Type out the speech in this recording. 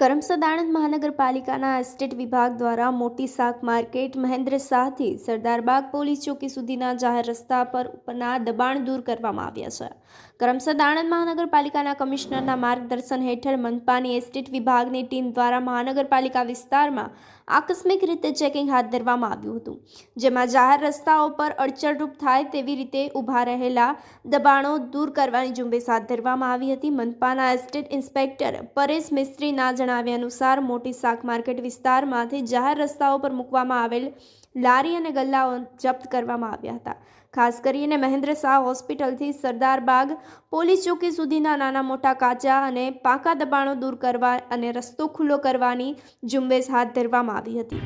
કરમસદ આણંદ મહાનગરપાલિકાના એસ્ટેટ વિભાગ દ્વારા મોટી શાક માર્કેટ મહેન્દ્ર શાહથી સરદારબાગ પોલીસ ચોકી સુધીના જાહેર રસ્તા પર ઉપરના દબાણ દૂર કરવામાં આવ્યા છે. કરમસદ આણંદ મહાનગરપાલિકાના કમિશનરના માર્ગદર્શન હેઠળ મનપાની એસ્ટેટ વિભાગની ટીમ દ્વારા મહાનગરપાલિકા વિસ્તારમાં આકસ્મિક રીતે ચેકિંગ હાથ ધરવામાં આવ્યું હતું, જેમાં જાહેર રસ્તાઓ પર અડચણરૂપ થાય તેવી રીતે ઊભા રહેલા દબાણો દૂર કરવાની ઝુંબેશ હાથ ધરવામાં આવી હતી. મનપાના એસ્ટેટ ઇન્સ્પેક્ટર પરેશ મિસ્ત્રીના જણાવ્યા અનુસાર, મોટી શાક માર્કેટ વિસ્તારમાંથી જાહેર રસ્તાઓ પર મૂકવામાં આવેલ લારી અને ગલ્લાઓ જપ્ત કરવામાં આવ્યા હતા. ખાસ કરીને મહેન્દ્ર શાહ હોસ્પિટલથી સરદારબાગ પોલીસ ચોકી સુધીના નાના મોટા કાચા અને પાકા દબાણો દૂર કરવા અને રસ્તો ખુલ્લો કરવાની ઝુંબેશ હાથ ધરવામાં આવી હતી.